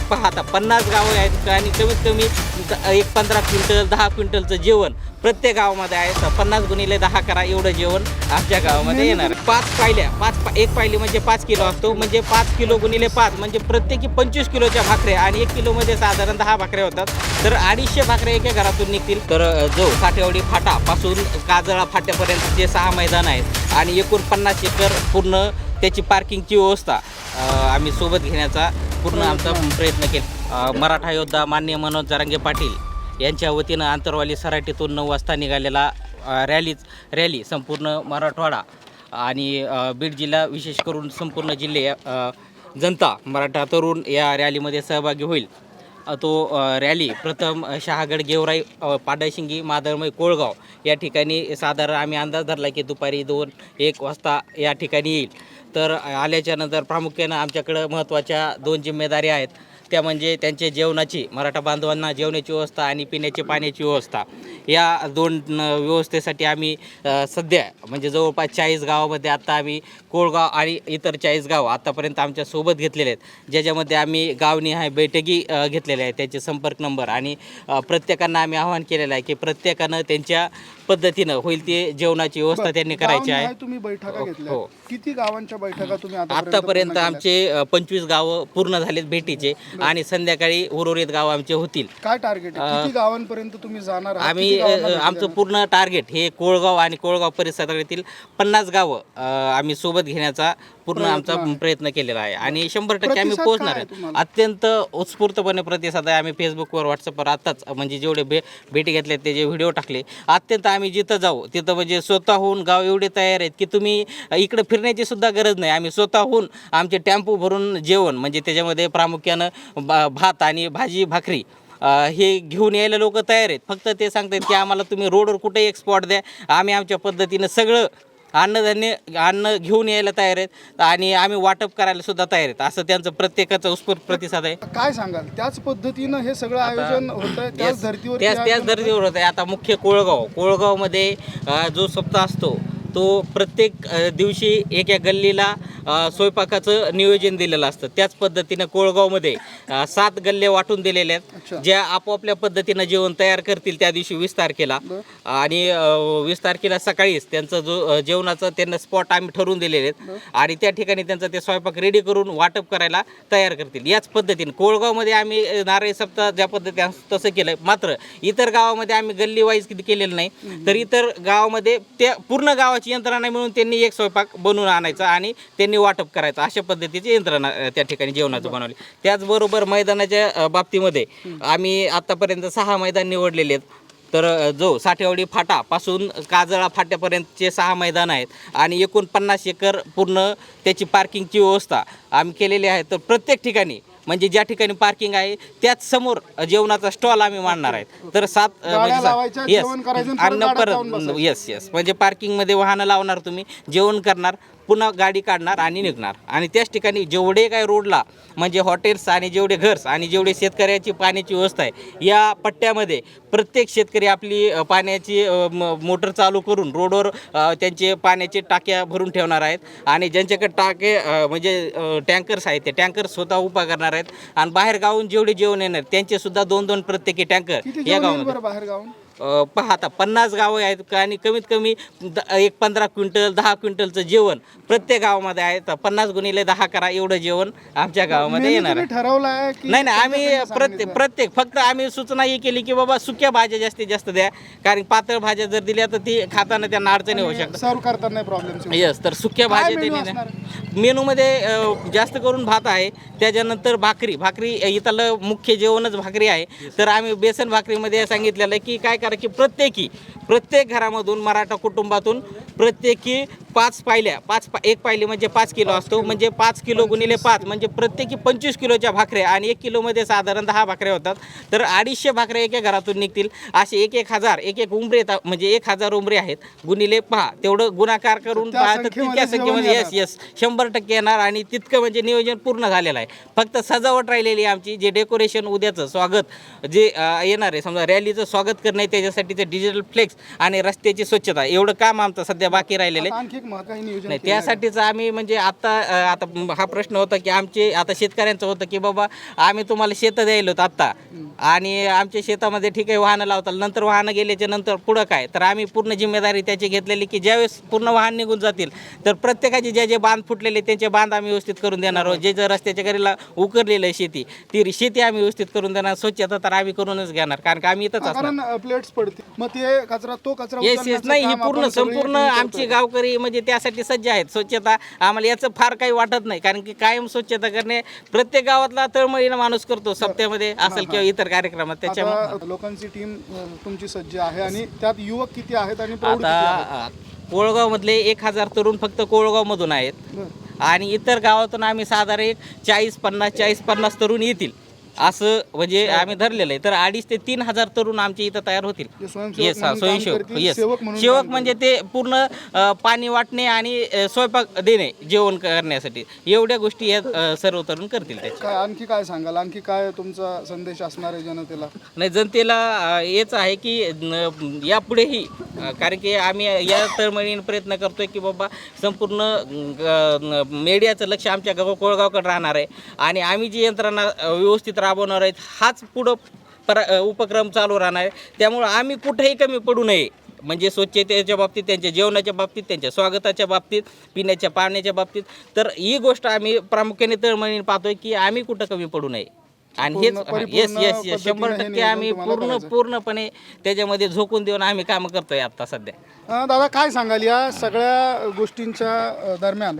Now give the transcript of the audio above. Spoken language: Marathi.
पाहता पन्नास गावं आहेत आणि कमीत कमी एक पंधरा क्विंटल दहा क्विंटलचं जेवण प्रत्येक गावामध्ये आहे. तर पन्नास गुणिले दहा करा एवढं जेवण आमच्या गावामध्ये येणार. पाच पायल्या पाच पा- एक पायली म्हणजे पाच किलो असतो. म्हणजे पाच किलो गुणिले पाच म्हणजे प्रत्येकी पंचवीस किलोच्या भाकऱ्या आणि एक किलोमध्ये साधारण दहा भाकऱ्या होतात. तर अडीचशे भाकऱ्या एका घरातून निघतील. तर जो साठेवाडी फाटापासून काजळा फाट्यापर्यंत जे सहा मैदान आहेत आणि एकूण पन्नास एकर पूर्ण त्याची पार्किंगची व्यवस्था आम्ही सोबत घेण्याचा पूर्ण आमचा प्रयत्न केला. मराठा योद्धा मान्य मनोज जरांगे पाटील यांच्या वतीनं आंतरवाली सराटीतून नऊ वाजता निघालेला रॅलीच रॅली संपूर्ण मराठवाडा आणि बीड जिल्हा विशेष करून संपूर्ण जिल्हे जनता मराठा तरुण या रॅलीमध्ये सहभागी होईल. तो रॅली. प्रथम शहागड गेवराई पाडाशिंगी मादळमय कोळगाव या ठिकाणी साधारण आम्ही अंदाज धरला की दुपारी दोन एक वाजता या ठिकाणी येईल. तर आल्याच्यानंतर प्रामुख्यानं आमच्याकडं महत्त्वाच्या दोन जिम्मेदारी आहेत. त्या म्हणजे त्यांच्या जेवणाची मराठा बांधवांना जेवणाची व्यवस्था आणि पिण्याची पाण्याची व्यवस्था. या दोन व्यवस्थेसाठी आम्ही सध्या म्हणजे जवळपास चाळीस गावामध्ये आत्ता आम्ही कोळगाव आणि इतर चाळीस गाव आत्तापर्यंत आमच्यासोबत घेतलेले आहेत. ज्याच्यामध्ये आम्ही गावनिहाय बैठकी घेतलेल्या आहेत. त्याचे संपर्क नंबर आणि प्रत्येकांना आम्ही आवाहन केलेलं आहे की प्रत्येकानं त्यांच्या पद्धतीनं होईल ते जेवणाची व्यवस्था त्यांनी करायची आहे गावनिहाय तुम्ही बैठका हो, घेतल्या हो. किती गावांच्या बैठका तुम्ही आतापर्यंत पूर्ण केल्या? आमचे पंचवीस गावं पूर्ण झालेत भेटीचे आणि संध्याकाळी उर्वरित गाव आमचे होतील काय टार्गेट आहे किती गावांपर्यंत तुम्ही जाणार आहात? आम्ही किती गावांना अ, भेटी आमचं देणार? पूर्ण टार्गेट हे कोळगाव आणि कोळगाव परिसरातील पन्नास गावं अ, आम्ही सोबत घेण्याचा पूर्ण आमचा प्रयत्न केलेला आहे. आणि शंभर टक्के आम्ही पोहोचणार आहे? अत्यंत उत्स्फूर्तपणे प्रतिसाद आहे. आम्ही फेसबुकवर व्हॉट्सअपवर आत्ताच म्हणजे जेवढे भे भेटी घेतले ते जे व्हिडिओ टाकले अत्यंत आम्ही जिथं जाऊ तिथं म्हणजे स्वतःहून गाव एवढे तयार आहेत की तुम्ही इकडे फिरण्याची सुद्धा गरज नाही. आम्ही स्वतःहून आमचे टेम्पो भरून जेवण म्हणजे त्याच्यामध्ये प्रामुख्यानं बा भात आणि भाजी भाकरी हे घेऊन यायला लोक तयार आहेत. फक्त ते सांगतात की आम्हाला तुम्ही रोडवर कुठे एक स्पॉट द्या. आम्ही आमच्या पद्धतीनं सगळं अन्नधान्य अन्न घेऊन यायला तयार आहेत आणि आम्ही वाटप करायला सुद्धा तयार आहेत. असं त्यांचं प्रत्येकाचा उत्स्फूर्त प्रतिसाद आहे. काय सांगाल? त्याच पद्धतीनं हे सगळं आयोजन होत त्याच. धर्तीवर त्याच त्याच धर्तीवर होत आहे आता मुख्य कोळगाव कोळगावमध्ये जो सप्ताह असतो तो प्रत्येक दिवशी एका गल्लीला अ, स्वयंपाकाचं नियोजन दिलेलं असतं. त्याच पद्धतीनं कोळगावमध्ये सात गल्ले वाटून दिलेले अच्छा. आहेत ज्या आपापल्या पद्धतीनं जेवण तयार करतील त्या दिवशी वीस तारखेला. आणि वीस तारखेला सकाळीच त्यांचं जो जेवणाचं त्यांना स्पॉट आम्ही ठरवून दिलेले आहेत. आणि त्या ठिकाणी त्यांचा ते स्वयंपाक रेडी करून वाटप करायला तयार करतील. याच पद्धतीने कोळगावमध्ये आम्ही नारळी सप्ताह ज्या पद्धतीने तसं केलं मात्र इतर गावामध्ये आम्ही गल्ली वाईज किती केलेलं नाही. तर इतर गावामध्ये त्या पूर्ण गावाची यंत्रणा मिळून त्यांनी एक स्वयंपाक बनवून आणायचा आणि त्यांनी वाटप करायचं. अशा पद्धतीची यंत्रणा त्या ठिकाणी जेवणाचं बनवली. त्याचबरोबर मैदानाच्या बाबतीमध्ये आम्ही आतापर्यंत सहा मैदान निवडलेले आहेत. तर जो साठेवाडी फाटापासून काजळा फाट्यापर्यंतचे सहा मैदान आहेत आणि एकूण पन्नास एकर पूर्ण त्याची पार्किंगची व्यवस्था आम्ही केलेली आहे. तर प्रत्येक ठिकाणी म्हणजे ज्या ठिकाणी पार्किंग आहे त्याच समोर जेवणाचा स्टॉल आम्ही मांडणार आहेत तर सात म्हणजे लावायच्या, सा- yes. जेवण करायचं आणि परत. येस येस म्हणजे पार्किंगमध्ये वाहनं लावणार तुम्ही जेवण करणार पुन्हा गाडी काढणार आणि निघणार. आणि त्याच ठिकाणी जेवढे काय रोडला म्हणजे हॉटेल्स आणि जेवढे घर्स आणि जेवढे शेतकऱ्याची पाण्याची व्यवस्था आहे या पट्ट्यामध्ये प्रत्येक शेतकरी आपली पाण्याची मोटर चालू करून रोडवर त्यांचे पाण्याचे टाक्या भरून ठेवणार आहेत. आणि ज्यांच्याकडे टाके म्हणजे टँकर्स आहेत ते टँकर स्वतः उभा करणार आहेत. आणि बाहेर गावून जेवढे जेवण येणार त्यांचे सुद्धा दोन दोन प्रत्येकी टँकर या गावामध्ये. बरं बाहेर गावून अ, पहा आता पन्नास गावं आहेत का आणि कमीत कमी द एक पंधरा क्विंटल दहा क्विंटलचं जेवण प्रत्येक गावामध्ये आहे. तर पन्नास गुणिले दहा करा एवढं जेवण आमच्या गावामध्ये येणार आहे. ठरवलाय की नाही नाही आम्ही प्रत्येक? प्रत्येक फक्त आम्ही सूचना ही केली की बाबा सुक्या भाज्या जास्तीत जास्त द्या. कारण पातळ भाज्या जर दिल्या तर ती खाताना त्यांना अडचणी होऊ शकतात. सर्व करताना प्रॉब्लेम येस तर सुक्या काय भाज्या त्यांनी मेनूमध्ये जास्त करून भात आहे. त्याच्यानंतर भाकरी. भाकरी इथलं मुख्य जेवणच भाकरी आहे. तर आम्ही बेसन भाकरीमध्ये सांगितलेलं आहे की काय कारण की प्रत्येकी प्रत्येक घरामधून मराठा कुटुंबातून प्रत्येकी पाच पायल्या पाच पा एक पायली म्हणजे पाच किलो असतो. म्हणजे पाच किलो गुणिले पाच म्हणजे प्रत्येकी पंचवीस किलोच्या भाकऱ्या आणि एक किलोमध्ये साधारण दहा भाकऱ्या होतात. तर अडीचशे भाकऱ्या एका घरातून निघतील. असे एक एक हजार एक एक येतात म्हणजे एक हजार उंबरे आहेत. गुणिले पहा तेवढं गुणाकार करून पहा तर तितक्या संख्येमध्ये येस येस शंभर टक्के येणार आणि तितकं म्हणजे नियोजन पूर्ण झालेलं आहे. फक्त सजावट राहिलेली आहे आमची जे डेकोरेशन उद्याचं स्वागत जे येणार आहे समजा रॅलीचं स्वागत करणे त्याच्यासाठी ते डिजिटल फ्लेक्स आणि रस्त्याची स्वच्छता एवढं काम आमचं सध्या बाकी राहिलेलं आहे. एक महा- काही नियोजन नाही केलं आहे. का? त्यासाठीच आम्ही म्हणजे आता अ, आता म- हा प्रश्न होता की आमचे आता शेतकऱ्यांचं होतं की बाबा आम्ही तुम्हाला शेतं द्यायला होतं आत्ता. आणि आमच्या शेतामध्ये ठीक आहे वाहनं लावताल. नंतर वाहनं गेल्याच्यानंतर पुढं काय? तर आम्ही पूर्ण जिम्मेदारी त्याची घेतलेली की ज्यावेळेस पूर्ण वाहन निघून जातील तर प्रत्येकाचे जे जे बांध फुटलेले त्यांचे बांध आम्ही व्यवस्थित करून देणार आहोत. जे जे रस्त्याच्या कडेला उकरलेलं आहे शेती ती शेती आम्ही व्यवस्थित करून देणार. स्वच्छता तर आम्ही करूनच घेणार कारण का आम्ही इथंच असणार. कारण प्लेट्स पडते मग ते कचरा तो कचरा येस येस उचलण्याचं नाही ही काम पूर्ण आपण सगळे संपूर्ण आमची करतोय. गावकरी म्हणजे त्यासाठी सज्ज आहेत. स्वच्छता आम्हाला याचं फार काही वाटत नाही. कारण की कायम स्वच्छता करणे प्रत्येक गावातला तळमळीनं माणूस करतो. सप्त्यामध्ये असेल किंवा इतर कार्यक्रमात. त्याच्यामुळे आता लोकांची टीम तुमची सज्ज आहे आणि त्यात युवक किती आहेत आणि? आता कोळगाव मधले एक हजार तरुण फक्त कोळगाव मधून आहेत. आणि इतर गावातून आम्ही साधारण एक चाळीस पन्नास चाळीस पन्नास तरुण येतील. असं म्हणजे आम्ही धरलेलं आहे. तर अडीच ते तीन हजार तरुण आमच्या इथं तयार होतील. येस हा स्वयंसेवक. येस सेवक म्हणजे ते पूर्ण पाणी वाटणे आणि स्वयंपाक देणे जेवण करण्यासाठी. एवढ्या गोष्टी या सर्व तरुण करतील त्याच्या काय आणखी काय सांगाल? आणखी काय तुमचा संदेश असणार आहे जनतेला? नाही जनतेला हेच आहे की यापुढेही कारण की आम्ही या तळमळीने प्रयत्न करतोय की बाबा संपूर्ण मीडियाचं लक्ष आमच्या गाव कोळगावकडे राहणार आहे. आणि आम्ही जी यंत्रणा व्यवस्थित राबवणार आहेत हाच पुढं पर उपक्रम चालू राहणार आहे. त्यामुळं आम्ही कुठेही कमी पडू नये. म्हणजे स्वच्छतेच्या बाबतीत त्यांच्या जेवणाच्या बाबतीत त्यांच्या स्वागताच्या बाबतीत पिण्याच्या पाण्याच्या बाबतीत. तर ही गोष्ट आम्ही प्रामुख्याने तळमळीने पाहतोय की आम्ही कुठं कमी पडू नये. आणि हेच येस येस येस शंभर टक्के आम्ही पूर्ण. पूर्णपणे त्याच्यामध्ये झोकून देऊन आम्ही कामं करतोय आता सध्या. दादा काय सांगाल या सगळ्या गोष्टींच्या दरम्यान?